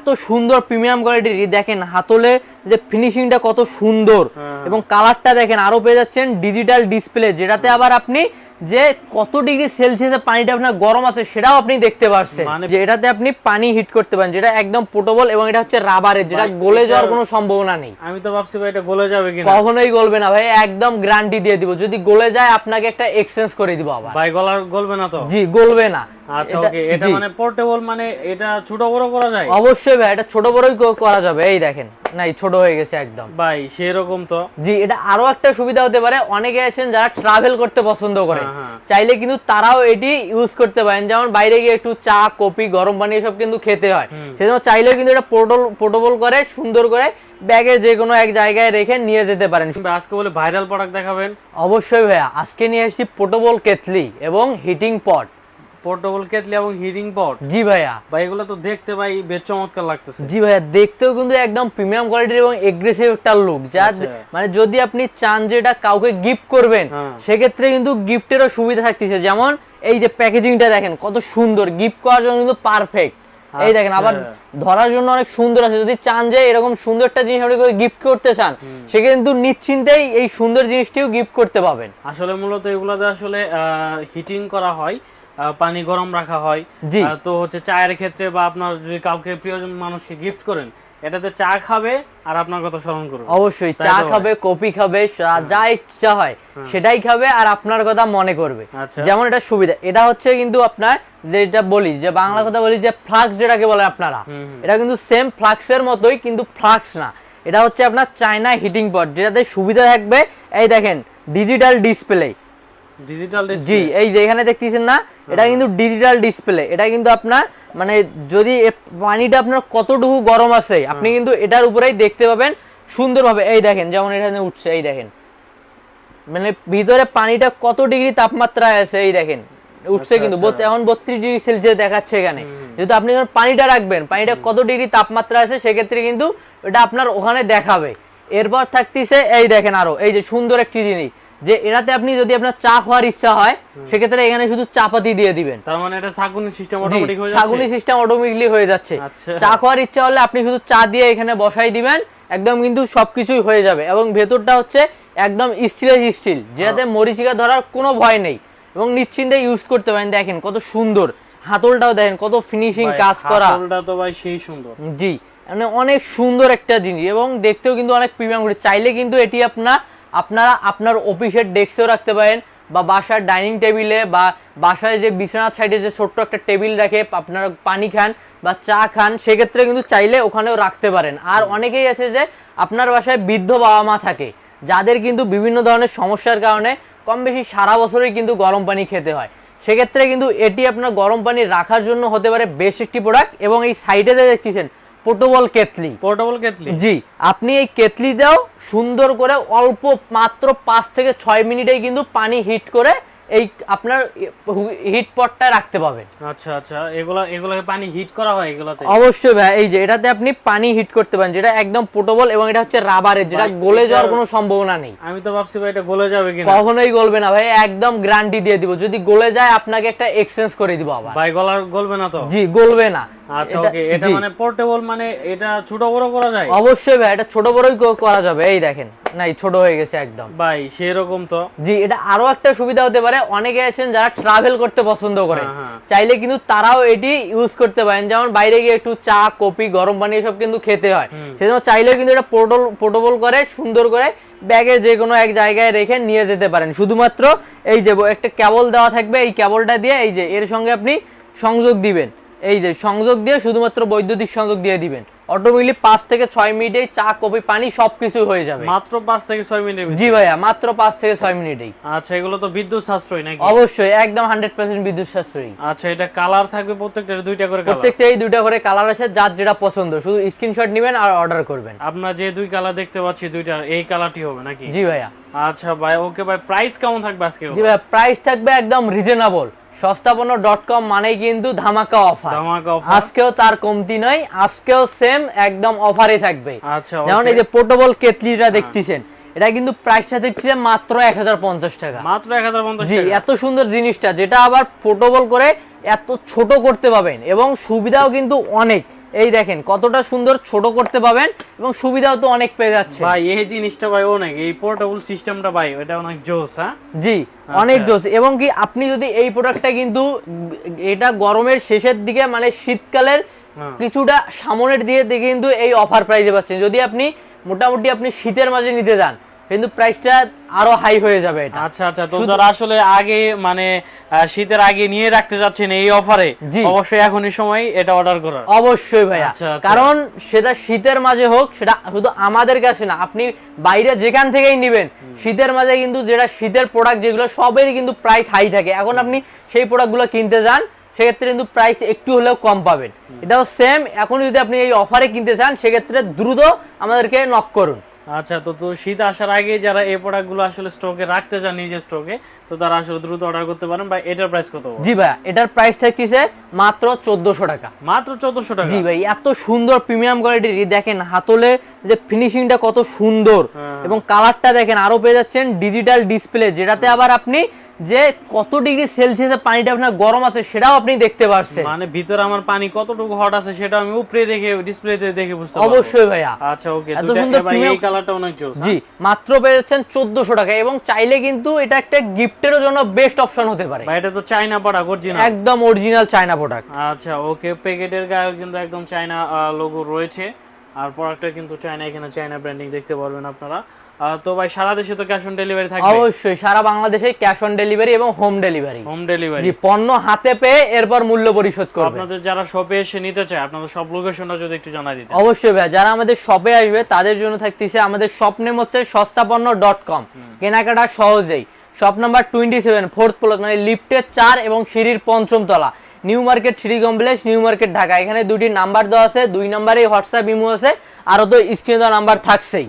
এত সুন্দর প্রিমিয়াম কোয়ালিটির দেখেন হাতলে যে ফিনিশিংটা কত সুন্দর। হ্যাঁ। এবং কালারটা দেখেন আরও পেয়ে যাচ্ছেন ডিজিটাল ডিসপ্লে যেটাতে আবার আপনি যে কত ডিগ্রি সেলসিয়াসে পানিটা আপনার গরম আছে সেটাও আপনি দেখতে পারছেন। মানে- যে এটাতে আপনি পানি হিট করতে পারেন যেটা একদম পোর্টেবল এবং এটা হচ্ছে রাবারের যেটা গলে যাওয়ার কোনো সম্ভাবনা নেই। আমি তো ভাবছি ভাই এটা গলে যাবে কিনা। কখনোই গলবে না ভাই একদম গ্যারান্টি দিয়ে দিব। যদি গলে যায় আপনাকে একটা এক্সচেঞ্জ করে দিব আবার। ভাই গলার গলবে না তো? জি গলবে না। আচ্ছা ওকে এটা মানে পোর্টেবল মানে এটা ছোট বড় করা যায়? অবশ্যই ভাই এটা ছোট বড়ই করা যাবে। এই দেখেন নাই ছোট হয়ে গেছে একদম। ভাই সেরকম তো। জি এটা আরও একটা সুবিধা হতে পারে। অনেকে আছেন যারা ট্রাভেল করতে পছন্দ করে। হ্যাঁ, হ্যাঁ। চাইলে কিন্তু তারাও এটি ইউজ করতে পারেন। যেমন বাইরে গিয়ে একটু চা কফি গরম পানি এসব কিন্তু খেতে হয়। সেজন্য চাইলেও কিন্তু এটা পোর্টল পোর্টেবল করে সুন্দর করে ব্যাগে যে কোনো এক জায়গায় রেখে নিয়ে যেতে পারেন। আজকে বলে ভাইরাল প্রোডাক্ট দেখাবেন। অবশ্যই ভাইয়া আজকে নিয়ে এসেছি পোর্টেবল কেতলি এবং হিটিং পট পোর্টেবল কেটলি এবং হিটিং পট জি ভাইয়া। ভাই এগুলো তো দেখতে ভাই বেশ চমৎকার লাগতেছে। জি ভাইয়া দেখতেও কিন্তু একদম প্রিমিয়াম কোয়ালিটির এবং এগ্রেসিভ একটা লুক যা আচ্ছা। মানে যদি আপনি চান যে এটা কাউকে গিফট করবেন হ্যাঁ। সেক্ষেত্রে কিন্তু গিফটেরও সুবিধা থাকতেছে। যেমন এই যে প্যাকেজিংটা দেখেন কত সুন্দর। গিফট করার জন্য কিন্তু পারফেক্ট এই দেখেন আবার আচ্ছা। ধরার জন্য অনেক সুন্দর আছে। যদি চান যে এরকম সুন্দর একটা জিনিস আপনি গিফট করতে চান সে কিন্তু নিশ্চিন্তেই এই সুন্দর জিনিসটিও গিফট করতে পাবেন। আসলে মূলত এগুলোতে আসলে হিটিং করা হয়। পানি গরম রাখা হয়। তো হচ্ছে চায়ের ক্ষেত্রে বা আপনার যদি কাউকে প্রিয়জন মানুষকে গিফট করেন এটাতে চা খাবে আর আপনার কথা স্মরণ করবে। অবশ্যই চা খাবে কফি খাবে যা- যা ইচ্ছা হয় সেটাই খাবে আর আপনার কথা মনে করবে। আচ্ছা। যেমন এটা সুবিধা এটা হচ্ছে কিন্তু আপনার যেটা বলি যে বাংলা কথা বলি যে ফ্লাক্স যেটাকে বলে আপনারা। এটা কিন্তু সেম ফ্লাক্সের মতোই কিন্তু ফ্লাক্স না। এটা হচ্ছে আপনার চায়না হিটিং পট যেটাতে সুবিধা থাকবে এই দেখেন ডিজিটাল ডিসপ্লে ডিজিটাল জি এই যে এখানে দেখতেছেন না এটা কিন্তু ডিজিটাল ডিসপ্লে এটা কিন্তু আপনার মানে যদি পানিটা আপনার কতটুকু গরম আছে আপনি কিন্তু এটার উপরেই দেখতে পাবেন সুন্দরভাবে এই দেখেন যেমন এখানে উঠছে এই দেখেন। মানে ভিতরে পানিটা কত ডিগ্রি তাপমাত্রায় আছে এই দেখেন উঠছে আচ্ছা, কিন্তু আচ্ছা। এখন বত্রিশ ডিগ্রি সেলসিয়াস দেখাচ্ছে এখানে। যেহেতু আপনি যখন পানিটা রাখবেন পানিটা কত ডিগ্রি তাপমাত্রা আছে সেক্ষেত্রে কিন্তু এটা আপনার ওখানে দেখাবে। এরপর থাকতেছে এই দেখেন আরও এই যে সুন্দর একটি জিনিস। যে এটাতে আপনি যদি আপনার চা খাওয়ার ইচ্ছা হয় সেক্ষেত্রে এখানে শুধু চা পাতি দিয়ে দিবেন। তার মানে এটা সাকুনি সিস্টেম অটোমেটিক হয়ে যাচ্ছে? ছাগুনি সিস্টেম অটোমেটিকলি হয়ে যাচ্ছে। আচ্ছা। চা খাওয়ার ইচ্ছা হলে আপনি শুধু চা দিয়ে এখানে বসাই দিবেন একদম কিন্তু সবকিছুই হয়ে যাবে। এবং ভেতরটা হচ্ছে একদম স্টিলের স্টিল যেটাতে মরিচিকা ধরার কোনো ভয় নেই। এবং নিশ্চিন্তে ইউজ করতে পারেন। দেখেন কত সুন্দর। হাতলটাও দেখেন কত ফিনিশিং কাজ করা। হাতলটা তো ভাই সেই সুন্দর। জি মানে অনেক সুন্দর একটা জিনিস। এবং দেখতেও কিন্তু অনেক প্রিমিয়াম চাইলে কিন্তু এটি আপনার আপনারা আপনার অফিসের ডেস্কেও রাখতে পারেন বা বাসার ডাইনিং টেবিলে বা বাসায় যে বিছানার সাইডে যে ছোট্ট একটা টেবিল রাখে, আপনারা পানি খান বা চা খান, সেক্ষেত্রে কিন্তু চাইলে ওখানেও রাখতে পারেন। আর অনেকেই আছে যে আপনার বাসায় বৃদ্ধ বাবা মা থাকে, যাদের কিন্তু বিভিন্ন ধরনের সমস্যার কারণে কম বেশি সারা বছরই কিন্তু গরম পানি খেতে হয়। সেক্ষেত্রে কিন্তু এটি আপনার গরম পানি রাখার জন্য হতে পারে বেশ একটি প্রোডাক্ট এবং এই সাইডে দেখতেছেন পোর্টেবল কেতলি পোর্টেবল কেটলি জি আপনি এই কেতলিতেও সুন্দর করে অল্প মাত্র পাঁচ থেকে ছয় মিনিটেই কিন্তু পানি হিট করে এই আপনার হিট পটটা রাখতে পাবেন আচ্ছা আচ্ছা এগুলা এগুলাকে পানি হিট করা হয় এগুলাতে? অবশ্যই ভাই এই যে এটাতে আপনি পানি হিট করতে পারেন যেটা একদম পোর্টেবল এবং এটা হচ্ছে রাবারের যেটা গলে যাওয়ার কোনো সম্ভাবনা নেই। আমি তো ভাবছি ভাই এটা গলে যাবে কিনা। কখনোই গলবে না ভাই একদম গ্যারান্টি দিয়ে দিব। যদি গলে যায় আপনাকে একটা এক্সচেঞ্জ করে দিব আবার। ভাই গলার গলবে না তো? জি গলবে না। আচ্ছা ওকে এটা মানে পোর্টেবল মানে এটা ছোট বড় করা যায়? অবশ্যই ভাই এটা ছোট বড়ই করা যাবে। এই দেখেন নাই ছোট হয়ে গেছে একদম। ভাই সেরকম তো। জি এটা আরও একটা সুবিধা হতে পারে। অনেকে আছেন যারা ট্রাভেল করতে পছন্দ করে। হ্যাঁ, হ্যাঁ। চাইলে কিন্তু তারাও এটি ইউজ করতে পারেন। যেমন বাইরে গিয়ে একটু চা কফি গরম পানি এসব কিন্তু খেতে হয়। সেজন্য চাইলেও কিন্তু এটা পোর্টল পোর্টেবল করে সুন্দর করে ব্যাগে যে কোনো এক জায়গায় রেখে নিয়ে যেতে পারেন। শুধুমাত্র এই যে একটা কেবল দেওয়া থাকবে। এই কেবলটা দিয়ে এই যে এর সঙ্গে আপনি সংযোগ দিবেন। এই যে সংযোগ দিয়ে শুধুমাত্র বৈদ্যুতিক সংযোগ দিয়ে দিবেন। অটোমেটিক পাঁচ থেকে ছয় মিনিটেই চা কফি পানি সবকিছু হয়ে যাবে। মাত্র পাঁচ থেকে ছয় মিনিট জি ভাইয়া মাত্র পাঁচ থেকে ছয় মিনিটেই। আচ্ছা এগুলো তো বিদ্যুৎ সাশ্রয় নাকি? অবশ্যই একদম হান্ড্রেড পার্সেন্ট বিদ্যুৎ সাশ্রয়ী। আচ্ছা এটা কালার থাকবে প্রত্যেকটা দুইটা করে কালার প্রত্যেকটা এই দুইটা করে কালার আছে যার যেটা পছন্দ। শুধু স্ক্রিনশট নেবেন আর অর্ডার করবেন। আপনার যে দুই কালার দেখতে পাচ্ছি দুইটা এই কালারটি হবে নাকি? জি ভাইয়া। আচ্ছা ভাই ওকে ভাই প্রাইস কেমন থাকবে আজকে? জি ভাইয়া প্রাইস থাকবে একদম রিজনেবল সস্তাপন্ন ডট কম মানেই কিন্তু ধামাকা অফার আজকেও তার কমতি নয় আজকেও সেম একদম অফারে থাকবে। আচ্ছা যেমন এই যে পোর্টেবল কেটলিটা দেখতেছেন এটা কিন্তু প্রাইসটা দেখতেছেন মাত্র এক হাজার পঞ্চাশ টাকা। মাত্র এক হাজার পঞ্চাশ এত সুন্দর জিনিসটা যেটা আবার পোর্টেবল করে এত ছোট করতে পাবেন এবং সুবিধাও কিন্তু অনেক। এই দেখেন কতটা সুন্দর ছোট করতে পাবেন এবং সুবিধাও তো অনেক পেয়ে যাচ্ছে ভাই এই জিনিসটা ভাই অনেক এই পোর্টেবল সিস্টেমটা ভাই এটা অনেক জোস হ্যাঁ জি অনেক আচ্ছা। জোস এবং কি আপনি যদি এই প্রোডাক্টটা কিন্তু এটা গরমের শেষের দিকে মানে শীতকালের হ্যাঁ। কিছুটা সামনের দিকে কিন্তু এই অফার প্রাইসে পাচ্ছেন যদি আপনি মোটামুটি আপনি শীতের মাঝে নিতে যান কিন্তু প্রাইসটা আরও হাই হয়ে যাবে এটা। আচ্ছা আচ্ছা তো যারা আসলে আগে মানে শীতের আগে নিয়ে রাখতে যাচ্ছেন এই অফারে। অবশ্যই এখনই সময় এটা অর্ডার করার। অবশ্যই ভাইয়া। আচ্ছা, আচ্ছা। কারণ সেটা শীতের মাঝে হোক সেটা শুধু আমাদের কাছে না আপনি বাইরে যেখান থেকেই নেবেন শীতের মাঝে কিন্তু যেটা শীতের প্রোডাক্ট যেগুলো সবেরই কিন্তু প্রাইস হাই থাকে। এখন আপনি সেই প্রোডাক্টগুলো কিনতে যান সেক্ষেত্রে কিন্তু প্রাইস একটু হলেও কম পাবেন। এটাও সেম এখন যদি আপনি এই অফারে কিনতে চান সেক্ষেত্রে দ্রুত আমাদেরকে নক করুন। আচ্ছা তো তো শীত আসার আগে যারা এই প্রোডাক্টগুলো আসলে স্টকে রাখতে চান নিজের স্টকে তো তারা আসলে দ্রুত অর্ডার করতে পারেন। ভাই এটার প্রাইস কত? জি ভাই এটার প্রাইস থাকতেছে মাত্র 1400 টাকা। মাত্র 1400 টাকা? জি ভাই এত সুন্দর প্রিমিয়াম কোয়ালিটির দেখেন হাতলে যে ফিনিশিংটা কত সুন্দর হ্যাঁ। এবং কালারটা দেখেন আরও পেয়ে যাচ্ছেন ডিজিটাল ডিসপ্লে যেটাতে আবার আপনি যে কত ডিগ্রি সেলসিয়াসে পানিটা আপনার গরম আছে সেটাও আপনি দেখতে পারছেন। মানে ভিতরে আমার পানি কতটুকু হট আছে সেটা আমি উপরে দেখে ডিসপ্লেতে দেখে বুঝতে পারব। অবশ্যই ভাইয়া। আচ্ছা ওকে এত সুন্দর ভাই এই কালারটা অনেক জোস জি মাত্র পেয়ে যাচ্ছেন চোদ্দশো টাকা এবং চাইলে কিন্তু এটা একটা গিফটের জন্য বেস্ট অপশন হতে পারে। ভাই এটা তো চাইনা প্রোডাক্ট অরিজিনাল একদম অরিজিনাল চায়না প্রোডাক্ট আচ্ছা ওকে প্যাকেটের গায়ে কিন্তু একদম চায়না লোগো রয়েছে। আর প্রোডাক্টটা কিন্তু চায়না এখানে চায়না ব্র্যান্ডিং দেখতে পারবেন আপনারা। তো ভাই সারা দেশে তো ক্যাশ অন ডেলিভারি থাকবে। অবশ্যই সারা বাংলাদেশে ক্যাশ অন ডেলিভারি এবং হোম ডেলিভারি হোম ডেলিভারি জি পণ্য হাতে পেয়ে এরপর মূল্য পরিশোধ করবে। আপনাদের যারা শপে এসে নিতে চায় আপনাদের সব লোকেশনটা যদি একটু জানাই দিতেন। অবশ্যই ভাই যারা আমাদের শপে আসবে তাদের জন্য থাকতেছে আমাদের শপ নেম হচ্ছে সস্তাপন্ন ডট কম কেনাকাটা সহজেই। Shop number twenty seven fourth plot মানে লিফটের চার এবং সিঁড়ির পঞ্চম তলা। New market city complex new market Dhaka এখানে দুটি নাম্বার দেওয়া আছে দুই নাম্বারে হোয়াটসঅ্যাপ ইমো আছে আরও তো স্ক্রিনে দেওয়া নাম্বার থাকছেই।